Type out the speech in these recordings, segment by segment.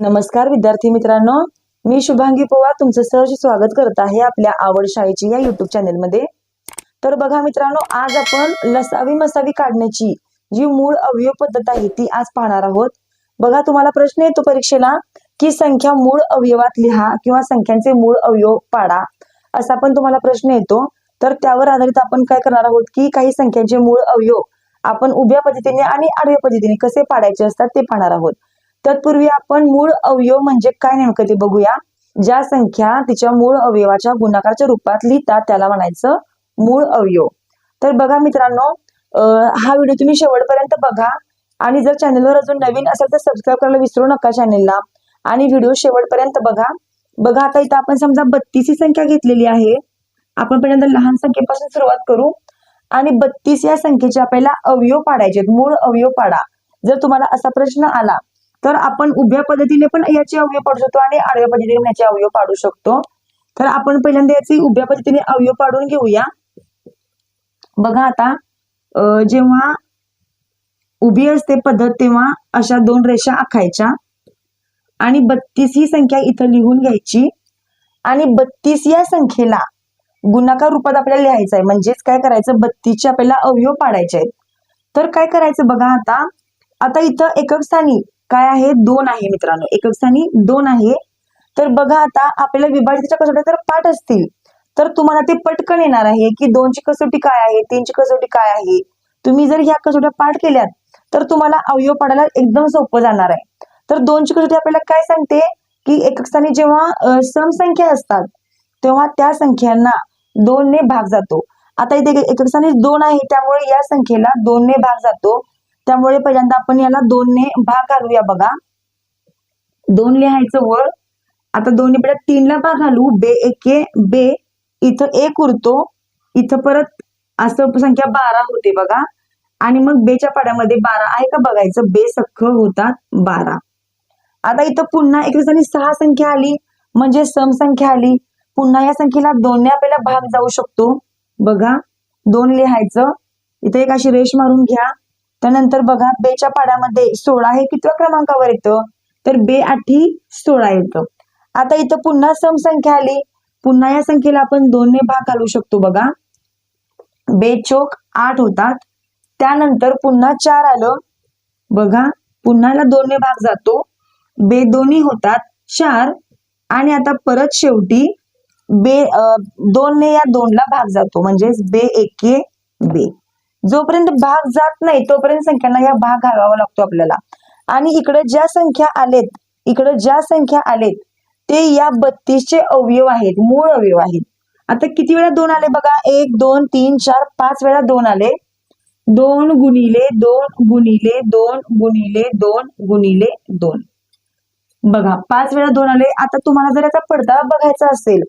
नमस्कार विद्यार्थी मित्रांनो. मी शुभांगी पवार तुमचं सहज स्वागत करत आहे आपल्या आवड शाळेची या युट्यूब चॅनेलमध्ये तर बघा मित्रांनो आज आपण लसावी मसावी काढण्याची जी मूळ अवयव पद्धत आहे ती आज पाहणार आहोत. बघा तुम्हाला प्रश्न येतो परीक्षेला की संख्या मूळ अवयवात लिहा किंवा संख्यांचे मूळ अवयव पाडा असा पण तुम्हाला प्रश्न येतो. तर त्यावर आधारित आपण काय करणार आहोत की काही संख्यांचे मूळ अवयव आपण उभ्या पद्धतीने आणि आडव्या पद्धतीने कसे पाडायचे असतात ते पाहणार आहोत. तत्पूर्वी आपण मूळ अवयव म्हणजे काय नेमकं ते बघूया. ज्या संख्या तिच्या मूळ अवयवाच्या गुणाकाराच्या रूपात लिहितात त्याला म्हणायचं मूळ अवयव. तर बघा मित्रांनो हा व्हिडिओ तुम्ही शेवटपर्यंत बघा. आणि जर चॅनलवर अजून नवीन असेल तर सबस्क्राईब करायला विसरू नका चॅनलला. आणि व्हिडिओ शेवटपर्यंत बघा. बघा आता इथं आपण समजा बत्तीस ही संख्या घेतलेली आहे. आपण पहिल्यांदा लहान संख्येपासून सुरुवात करू. आणि बत्तीस या संख्येचे आपल्याला अवयव पाडायचे मूळ अवयव पाडा. जर तुम्हाला असा प्रश्न आला तर आपण उभ्या पद्धतीने पण याचे अवयव पाडू शकतो आणि आडव्या पद्धतीने पण याचे अवयव पाडू शकतो. तर आपण पहिल्यांदा याचे उभ्या पद्धतीने अवयव पाडून घेऊया. बघा आता जेव्हा उभी असते पद्धत तेव्हा अशा दोन रेषा आखायच्या आणि बत्तीस ही संख्या इथं लिहून घ्यायची. आणि बत्तीस या संख्येला गुणाकार रूपात आपल्याला लिहायचं आहे. म्हणजेच काय करायचं? बत्तीसचे आपल्याला अवयव पाडायचे आहेत. तर काय करायचं बघा आता? आता इथं एकक स्थानी काय आहे? दोन आहे मित्रांनो. एकक स्थानी दोन आहे. तर बघा आता आपल्याला विभाजितच्या कसोट्या तर पाठ असतील. तर तुम्हाला ते पटकन येणार आहे की दोनची कसोटी काय आहे तीनची कसोटी काय आहे? तुम्ही जर ह्या कसोट्या पाठ केल्यात तर तुम्हाला अवयव पाडायला एकदम सोपं जाणार आहे. तर दोनची कसोटी आपल्याला काय सांगते? की एकक स्थानी जेव्हा समसंख्या असतात तेव्हा त्या संख्यांना दोनने भाग जातो. आता इथे एकक स्थानी दोन आहे त्यामुळे या संख्येला दोनने भाग जातो. त्यामुळे पहिल्यांदा आपण याला दोनने भाग घालूया बघा. दोन लिहायचं वळ. आता दोन पहिल्या तीनला भाग घालू. बे एके बे. इथं एक उरतो. इथं परत असं संख्या बारा होते बघा. आणि मग बेच्या पाड्यामध्ये बारा आहे का बघायचं? बे सख्ख होतात बारा. आता इथं पुन्हा एक दिवसांनी सहा संख्या आली. म्हणजे सम संख्या आली. पुन्हा या संख्येला दोन्ही आपल्याला भाग जाऊ शकतो. बघा. दोन लिहायचं. इथं एक अशी रेष मारून घ्या. त्यानंतर बघा बेच्या पाड्यामध्ये सोळा हे कितव्या क्रमांकावर येतं? तर बे आठी सोळा येतं. आता इथं पुन्हा समसंख्या आली. पुन्हा या संख्येला आपण दोनने भाग घालू शकतो बघा. बे चोक आठ होतात. त्यानंतर पुन्हा चार आलं. बघा पुन्हा याला दोनने भाग जातो. बे दोन्ही होतात. चार. आणि आता परत शेवटी बे दोनने या दोनला भाग जातो. म्हणजेच बे एके बे. जोपर्यंत भाग जात नाही तोपर्यंत संख्यांना या भाग घालावा लागतो आपल्याला. आणि इकडे ज्या संख्या आलेत इकडे ज्या संख्या आलेत ते या बत्तीसचे अवयव आहेत मूळ अवयव आहेत. आता किती वेळा दोन आले बघा? एक दोन तीन चार पाच वेळा दोन आले. दोन गुणिले दोन गुणिले दोन गुणिले दोन गुणिले दोन. बघा पाच वेळा दोन आले. आता तुम्हाला जर याचा पडदा बघायचा असेल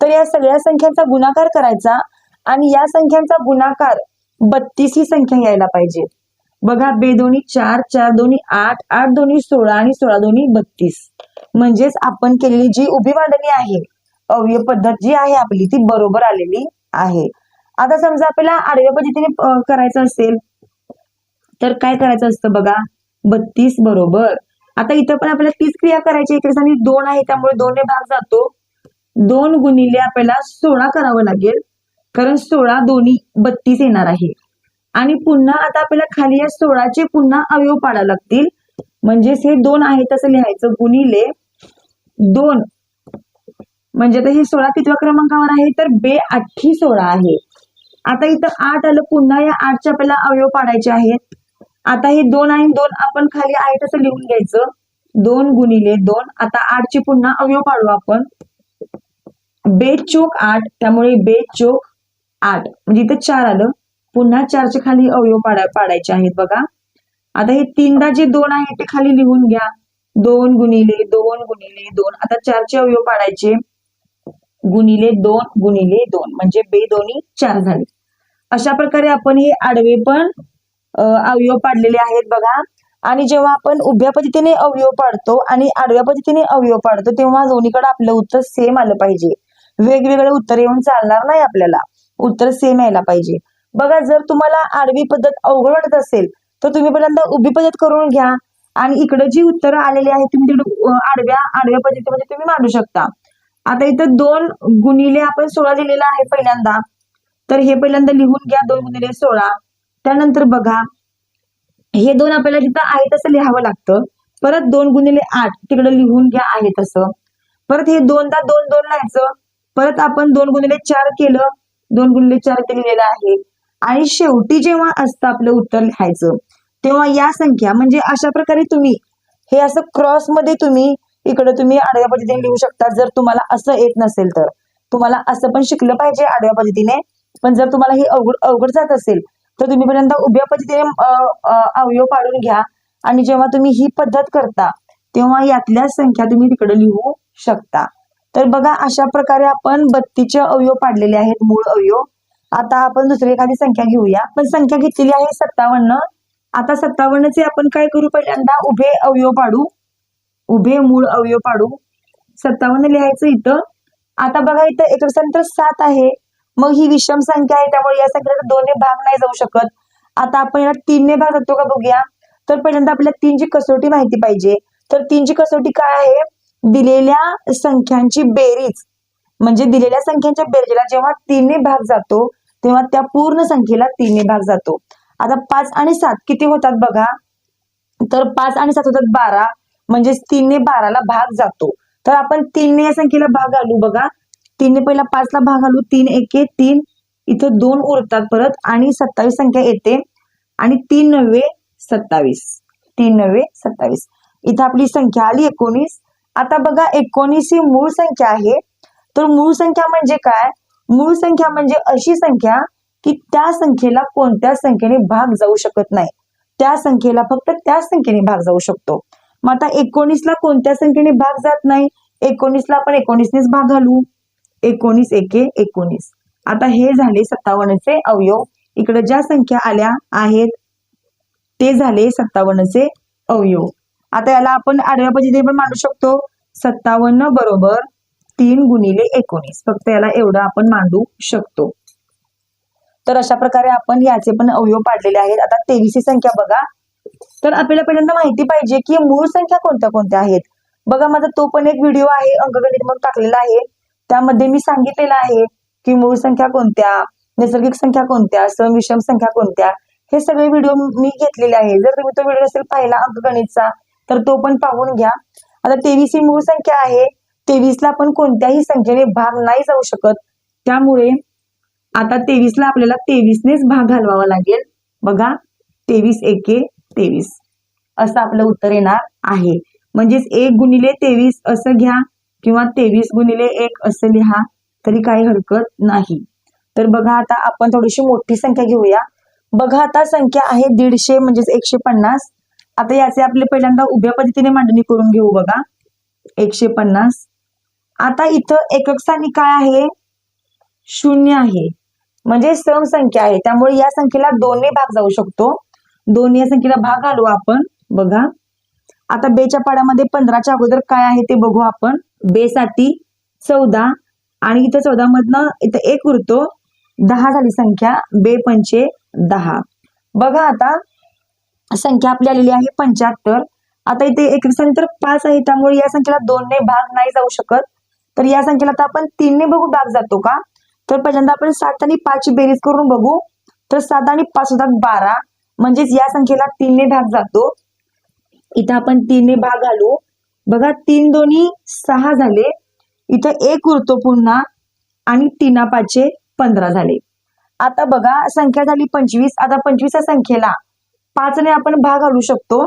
तर या सगळ्या संख्यांचा गुणाकार करायचा. आणि या संख्यांचा गुणाकार बत्तीस ही संख्या यायला पाहिजे. बघा बे दोन्ही चार चार दोन्ही आठ आठ दोन्ही सोळा आणि सोळा दोन्ही बत्तीस. म्हणजेच आपण केलेली जी उभी मांडणी आहे अवयव पद्धत जी आहे आपली ती बरोबर आलेली आहे. आता समजा आपल्याला आडव्या पद्धतीने करायचं असेल तर काय करायचं असतं बघा? बत्तीस बरोबर. आता इथं पण आपल्याला तीच क्रिया करायची इकडे आणि दोन आहे त्यामुळे दोनने भाग जातो. दोन गुणिले आपल्याला सोळा करावं लागेल. कारण सोळा दोन्ही बत्तीस येणार आहे. आणि पुन्हा आता आपल्याला खाली या सोळाचे पुन्हा अवयव पाडावे लागतील. म्हणजेच हे दोन आहे तसं लिहायचं. गुणिले दोन. म्हणजे आता हे सोळा कितव्या क्रमांकावर आहे? तर बे अठ्ठी सोळा आहे. आता इथं आठ आलं पुन्हा या आठच्या आपल्याला अवयव पाडायचे आहेत. आता हे दोन आणि दोन आपण खाली आहे तसं लिहून घ्यायचं. दोन गुणिले दोन. आता आठची पुन्हा अवयव पाडू आपण. बे चोक आठ. त्यामुळे बे चोक आठ. म्हणजे इथं चार आलं. पुन्हा चारच्या खाली अवयव पाडा पाडायचे आहेत बघा. आता हे तीनदा जे दोन आहे ते खाली लिहून घ्या. दोन गुणिले दोन गुणिले दोन. आता चारचे अवयव पाडायचे. गुणिले दोन गुणिले दोन. म्हणजे बे दोन्ही चार झाले. अशा प्रकारे आपण हे आडवे पण अवयव पाडलेले आहेत बघा. आणि जेव्हा आपण उभ्या पद्धतीने अवयव पाडतो आणि आडव्या पद्धतीने अवयव पाडतो तेव्हा दोन्हीकडे आपलं उत्तर सेम आलं पाहिजे. वेगवेगळे उत्तर येऊन चालणार नाही आपल्याला. उत्तर सेम यायला पाहिजे. बघा जर तुम्हाला आडवी पद्धत अवघड वाटत असेल तर तुम्ही पहिल्यांदा उभी पद्धत करून घ्या आणि इकडे जी उत्तरं आलेली आहेत तुम्ही तिकडे आडव्या आडव्या पद्धतीमध्ये तुम्ही मांडू शकता. आता इथं दोन गुणिले आपण सोळा दिलेला आहे पहिल्यांदा. तर हे पहिल्यांदा लिहून घ्या दोन गुणिले सोळा. त्यानंतर बघा हे दोन आपल्याला जिथं आहे तसं लिहावं लागतं. परत दोन गुणिले आठ तिकडे लिहून घ्या आहे तसं. परत हे दोनदा दोन दोन लिहायचं. परत आपण दोन गुणिले चार केलं दोन गुणिले चार ते लिहिलेलं आहे आणि शेवटी जेव्हा असतं आपलं उत्तर लिहायचं तेव्हा या संख्या म्हणजे अशा प्रकारे तुम्ही हे असं क्रॉसमध्ये तुम्ही इकडे तुम्ही आडव्या पद्धतीने लिहू शकता. जर तुम्हाला असं येत नसेल तर. तुम्हाला असं पण शिकलं पाहिजे आडव्या पद्धतीने. पण जर तुम्हाला हे अवघड अवघड जात असेल तर तुम्ही पहिल्यांदा उभ्या पद्धतीने अवयव पाडून घ्या. आणि जेव्हा तुम्ही ही पद्धत करता तेव्हा यातल्या संख्या तुम्ही तिकडे लिहू शकता. तर बघा अशा प्रकारे आपण बत्तीचे अवयव पाडलेले आहेत मूळ अवयव. आता आपण दुसरी एखादी संख्या घेऊया. पण संख्या घेतलेली आहे सत्तावन्न. आता सत्तावन्नचे आपण काय करू? पहिल्यांदा उभे अवयव पाडू. उभे मूळ अवयव पाडू. सत्तावन्न लिहायचं इथं. आता बघा इथं एक सात आहे. मग ही विषम संख्या आहे त्यामुळे या संख्येला दोन्ही भाग नाही जाऊ शकत. आता आपण याला तीनने भाग जातो का बघूया. तर पहिल्यांदा आपल्याला तीनची कसोटी माहिती पाहिजे. तर तीनची कसोटी काय आहे? दिलेल्या संख्यांची बेरीज. म्हणजे दिलेल्या संख्यांच्या बेरजेला जेव्हा तीनने भाग जातो तेव्हा त्या पूर्ण संख्येला तीनने भाग जातो. आता पाच आणि सात किती होतात बघा? तर पाच आणि सात होतात बारा म्हणजे तीनने बाराला भाग जातो. तर आपण तीनने या संख्येला भाग घालू बघा. तीनने पहिला पाचला भाग घालू तीन एके तीन. इथं दोन उरतात परत आणि सत्तावीस संख्या येते. आणि तीन नव्वे सत्तावीस. तीन नव्वे सत्तावीस. इथं आपली संख्या आली एकोणीस. आता बघा एकोणीस ही मूळ संख्या आहे. तर मूळ संख्या म्हणजे काय? मूळ संख्या म्हणजे अशी संख्या की त्या संख्येला कोणत्या संख्येने भाग जाऊ शकत नाही. त्या संख्येला फक्त त्या संख्येने भाग जाऊ शकतो. मग आता एकोणीसला कोणत्या संख्येने भाग जात नाही? एकोणीसला आपण एकोणीसनेच भाग घालू. एकोणीस एके एकोणीस. आता हे झाले सत्तावन्नचे अवयव. इकडे ज्या संख्या आल्या आहेत ते झाले सत्तावन्नचे अवयव. आता याला आपण आडव्या पद्धतीने पण मांडू शकतो. सत्तावन्न बरोबर तीन गुणिले एकोणीस. फक्त याला एवढं आपण मांडू शकतो. तर अशा प्रकारे आपण याचे पण अवयव पाडलेले आहेत. आता तेवीसची संख्या बघा. तर आपल्याला पहिल्यांदा माहिती पाहिजे की मूळ संख्या कोणत्या कोणत्या आहेत? बघा माझा तो पण एक व्हिडिओ आहे अंकगणित म्हणून टाकलेला आहे. त्यामध्ये मी सांगितलेलं आहे की मूळ संख्या कोणत्या नैसर्गिक संख्या कोणत्या सम संख्या कोणत्या हे सगळे व्हिडिओ मी घेतलेले आहे जर तुम्ही तो व्हिडिओ असेल पाहिला अंकगणितचा तर तो पण पाहून घ्या. आता तेवीस ही मूळ संख्या आहे. तेवीसला आपण कोणत्याही संख्येने भाग नाही जाऊ शकत. त्यामुळे आता तेवीसला आपल्याला तेवीसनेच भाग घालवावा लागेल. बघा तेवीस एके तेवीस. असं आपलं उत्तर येणार आहे. म्हणजेच एक गुणिले तेवीस असं घ्या किंवा तेवीस गुणिले एक असं लिहा तरी काही हरकत नाही. तर बघा आता आपण थोडीशी मोठी संख्या घेऊया. बघा आता संख्या आहे दीडशे म्हणजेच एकशे पन्नास. आता याचे आपले पहिल्यांदा उभ्या पद्धतीने मांडणी करून घेऊ बघा. एकशे पन्नास. आता इथं एकक स्थानी काय आहे? शून्य आहे. म्हणजे सम संख्या आहे. त्यामुळे या संख्येला दोन्ही भाग जाऊ शकतो. दोन्ही या संख्येला भाग घालू आपण. बघा. आता बेच्या पाड्यामध्ये पंधराच्या अगोदर काय आहे ते बघू आपण. बे साठी चौदा. आणि इथं चौदा मधनं इथं एक उरतो. दहा झाली संख्या. बे पंचे दहा. बघा आता संख्या आपली आलेली आहे पंच्याहत्तर. आता इथे एक संख्या पाच आहे त्यामुळे या संख्येला दोनने भाग नाही जाऊ शकत. तर या संख्येला आता आपण तीनने बघू भाग जातो का? तर पहिल्यांदा आपण सात आणि पाचची बेरीज करून बघू. तर सात आणि पाच होतात बारा. म्हणजेच या संख्येला तीनने भाग जातो. इथं आपण तीनने भाग घालू. बघा तीन दोन्ही सहा झाले. इथं एक उरतो पुन्हा आणि तीना पाचशे पंधरा झाले. आता बघा संख्या झाली पंचवीस. आता पंचवीस या संख्येला पाचने आपण भाग घालू शकतो.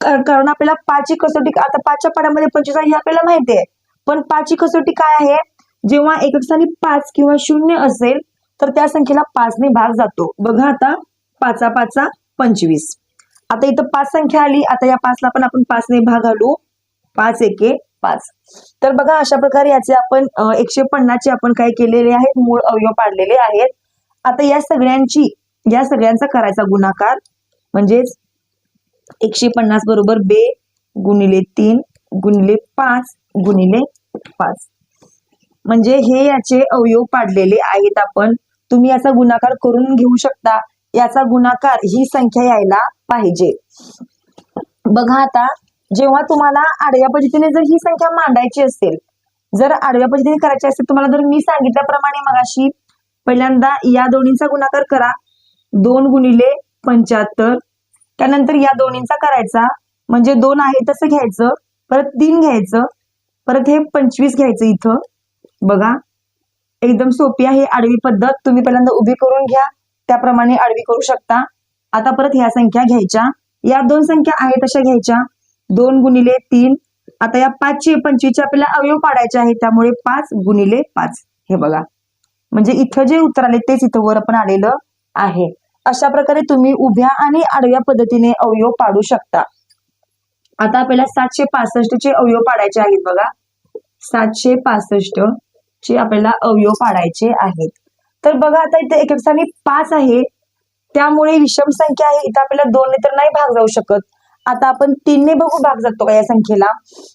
कारण आपल्याला पाचची कसोटी आता पाचच्या पाड्यामध्ये पंचवीस हे आपल्याला माहिती आहे. पण पाचची कसोटी काय आहे? जेव्हा एकक स्थानी पाच किंवा शून्य असेल तर त्या संख्येला पाचने भाग जातो. बघा आता पाचा पाचा पंचवीस. आता इथं पाच संख्या आली आता या पाचला पण आपण पाचने भाग घालू. पाच एके पाच. तर बघा अशा प्रकारे याचे आपण एकशे पन्नासचे आपण काय केलेले आहेत मूळ अवयव पाडलेले आहेत. आता या सगळ्यांची या सगळ्यांचा करायचा गुणाकार म्हणजेच एकशे पन्नास बरोबर बे गुणिले तीन गुणिले पाच गुणिले पाच. म्हणजे हे याचे अवयव पाडलेले आहेत आपण. तुम्ही याचा गुणाकार करून घेऊ शकता. याचा गुणाकार ही संख्या यायला पाहिजे. बघा आता जेव्हा तुम्हाला आडव्या पद्धतीने जर ही संख्या मांडायची असेल जर आडव्या पद्धतीने करायची असेल तुम्हाला जर मी सांगितल्याप्रमाणे मगाशी पहिल्यांदा या दोन्हींचा गुणाकार करा. दोन गुणिले पंच्याहत्तर. त्यानंतर या दोन्हींचा करायचा. म्हणजे दोन आहे तसं घ्यायचं. परत तीन घ्यायचं. परत हे पंचवीस घ्यायचं इथं. बघा. एकदम सोपी आहे आडवी पद्धत. तुम्ही पहिल्यांदा उभी करून घ्या. त्याप्रमाणे आडवी करू शकता. आता परत ह्या संख्या घ्यायच्या. या दोन संख्या आहेत तशा घ्यायच्या. दोन गुणिले तीन. आता या पाचशे पंचवीसचे आपल्याला अवयव पाडायचे आहे त्यामुळे पाच गुणिले पाच. हे बघा. म्हणजे इथं जे उत्तर आले तेच इथं वर पण आलेलं. आहे. अशा प्रकारे तुम्ही उभ्या आणि आडव्या पद्धतीने अवयव पाडू शकता. आता आपल्याला सातशे पासष्ट चे अवयव पाडायचे आहेत बघा. सातशे पासष्ट चे आपल्याला अवयव पाडायचे आहेत. तर बघा आता इथे एक स्थानी पाच आहे. त्यामुळे विषम संख्या आहे. इथं आपल्याला दोनने तर नाही भाग जाऊ शकत. आता आपण तीनने बघू भाग जातो का या संख्येला.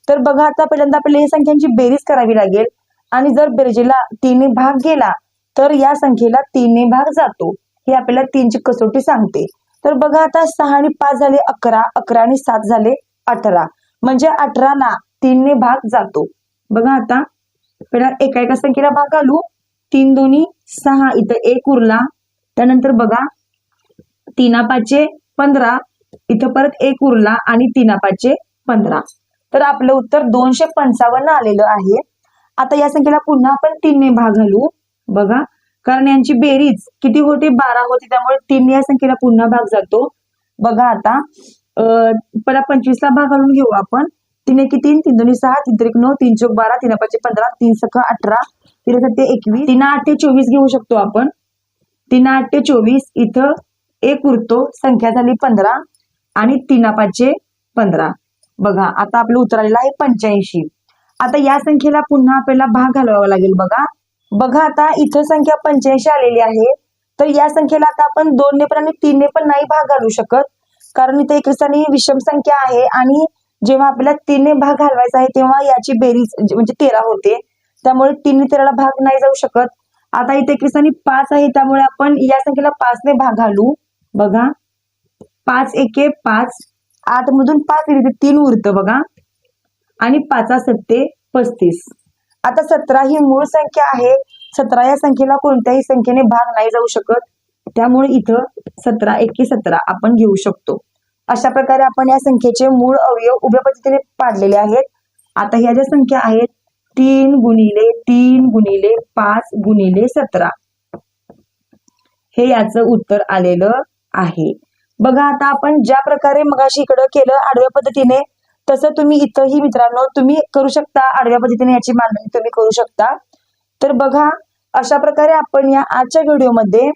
तर बघा आता पहिल्यांदा आपल्याला या संख्यांची बेरीज करावी लागेल. आणि जर बेरजेला तीनने भाग गेला तर या संख्येला तीनने भाग जातो. ही आपल्याला तीनची कसोटी सांगते. तर बघा आता सहा आणि पाच झाले अकरा अकरा आणि सात झाले अठरा. म्हणजे अठराला तीनने भाग जातो. बघा आता पहिला एका एका संख्येला भाग घालू? तीन दोन्ही सहा इथं एक उरला. त्यानंतर बघा तीना पाचशे पंधरा इथं परत एक उरला आणि तीना पाचशे पंधरा. तर आपलं उत्तर दोनशे पंचावन्न आलेलं आहे. आता या संख्येला पुन्हा आपण तीनने भाग घालू. बघा कारण यांची बेरीज किती होते? बारा होती. त्यामुळे तीन या संख्येला पुन्हा भाग जातो. बघा आता पहिला पंचवीसला भाग घालून घेऊ आपण. तीन एकी तीन तीन दोन्ही सहा तीन त्रिक नऊ तीन चौक बारा तीन पाचशे पंधरा तीन सख अठरा तीन सत्ते एकवीस. तीन आठ ते चोवीस घेऊ शकतो आपण. तीन आठ ते चोवीस इथं एक उरतो. संख्या झाली पंधरा आणि तीन पाचशे पंधरा. बघा आता आपलं उतरलेलं आहे पंच्याऐंशी. आता या संख्येला पुन्हा आपल्याला भाग घालवावा लागेल बघा. बघा आता इथं संख्या पंच्याऐंशी आलेली आहे. तर या संख्येला आता आपण दोनने पण आणि तीनने पण नाही भाग घालू शकत. कारण इथे एक विषम संख्या आहे आणि जेव्हा आपल्याला तीनने भाग घालवायचा आहे तेव्हा याची बेरीज म्हणजे, म्हणजे तेरा होते. त्यामुळे तीनने तेराला भाग नाही जाऊ शकत. आता इथे एक पाच आहे त्यामुळे आपण या संख्येला पाचने भाग घालू. बघा. पाच एके पाच. आठ मधून पाच तीन उरतं बघा. आणि पाचा सत्ते पस्तीस. आता सतरा ही मूळ संख्या आहे. सतरा या संख्येला कोणत्याही संख्येने भाग नाही जाऊ शकत. त्यामुळे इथं सतरा एकी सतरा आपण घेऊ शकतो. अशा प्रकारे आपण या संख्येचे मूळ अवयव उभ्या पद्धतीने पाडलेले आहेत. आता ह्या ज्या संख्या आहेत तीन गुणिले तीन गुणिले पाच गुणिले सतरा. हे याचं उत्तर आलेलं आहे. बघा आता आपण ज्या प्रकारे मगाशी इकडं केलं आडव्या पद्धतीने तसं तुम्ही इथंही मित्रांनो तुम्ही करू शकता आडव्या पद्धतीने याची मांडणी तुम्ही करू शकता. तर बघा अशा प्रकारे आपण या आजच्या व्हिडिओमध्ये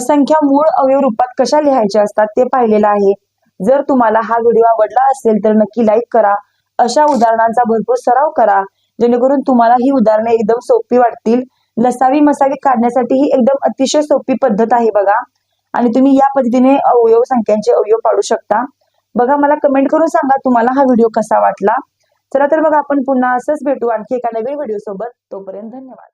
संख्या मूळ अवयव रूपात कशा लिहायच्या असतात ते पाहिलेलं आहे. जर तुम्हाला हा व्हिडिओ आवडला असेल तर नक्की लाईक करा. अशा उदाहरणांचा भरपूर सराव करा. जेणेकरून तुम्हाला ही उदाहरणे एकदम सोपी वाटतील. लसावी मसावी काढण्यासाठी ही एकदम अतिशय सोपी पद्धत आहे बघा. आणि तुम्ही या पद्धतीने अवयव संख्यांचे अवयव पाडू शकता. बघा मला कमेंट करून सांगा तुम्हाला हा व्हिडिओ कसा वाटला. चला तर बघा आपण पुन्हा असंच भेटू आणखी एका नवीन व्हिडिओ सोबत. तोपर्यंत धन्यवाद.